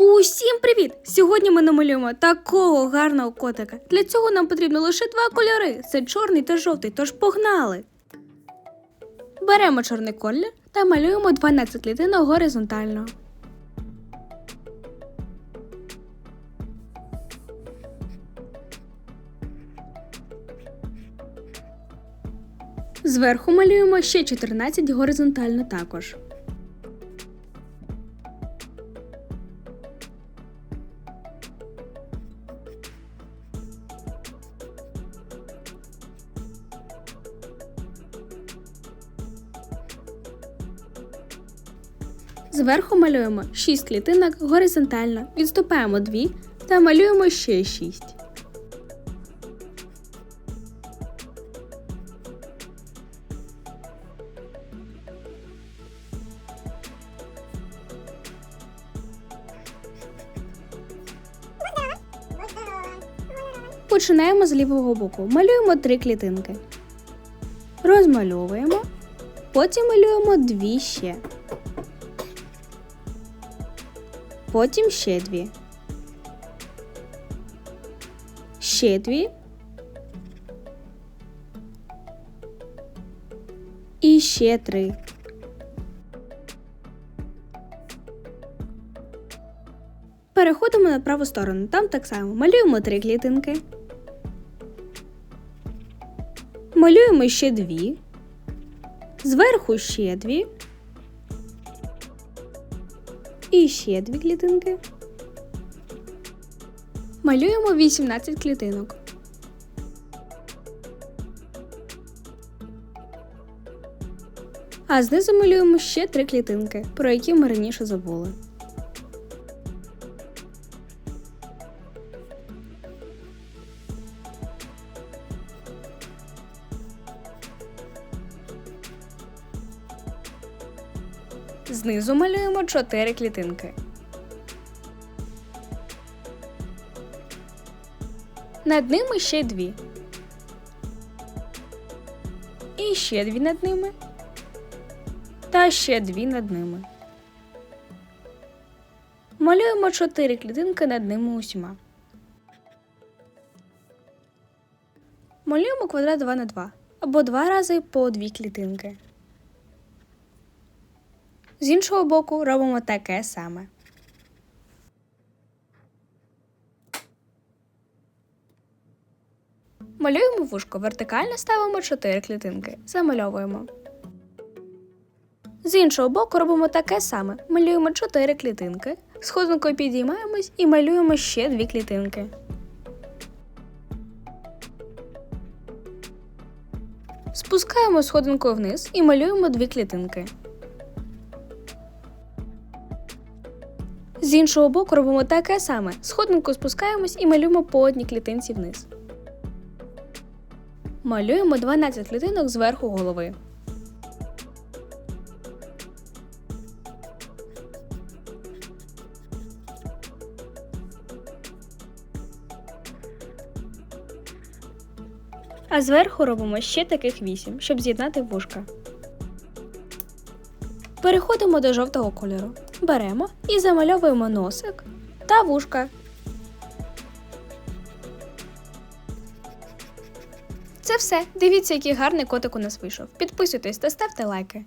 Усім привіт! Сьогодні ми намалюємо такого гарного котика. Для цього нам потрібно лише два кольори: це чорний та жовтий, тож погнали. Беремо чорний колір та малюємо 12 клітинок горизонтально. Зверху малюємо ще 14 горизонтально також. Зверху малюємо 6 клітинок горизонтально, відступаємо 2 та малюємо ще 6. Починаємо з лівого боку. Малюємо 3 клітинки. Розмальовуємо. Потім малюємо 2 ще. Потім ще дві. Ще дві. І ще три. Переходимо на праву сторону. Там так само малюємо три клітинки. Малюємо ще дві. Зверху ще дві. І ще дві клітинки. Малюємо 18 клітинок. А знизу малюємо ще три клітинки, про які ми раніше забули. Знизу малюємо 4 клітинки. Над ними ще дві. І ще дві над ними. Та ще дві над ними. Малюємо 4 клітинки над ними усіма. Малюємо квадрат 2 на 2 або два рази по дві клітинки. З іншого боку робимо таке саме. Малюємо вушко, вертикально ставимо 4 клітинки. Замальовуємо. З іншого боку робимо таке саме. Малюємо 4 клітинки. Сходинкою підіймаємось і малюємо ще 2 клітинки. Спускаємо сходинкою вниз і малюємо 2 клітинки. З іншого боку робимо таке саме. Сходинку спускаємось і малюємо по одній клітинці вниз. Малюємо 12 клітинок зверху голови. А зверху робимо ще таких 8, щоб з'єднати вушка. Переходимо до жовтого кольору. Беремо і замальовуємо носик та вушка. Це все. Дивіться, який гарний котик у нас вийшов. Підписуйтесь та ставте лайки.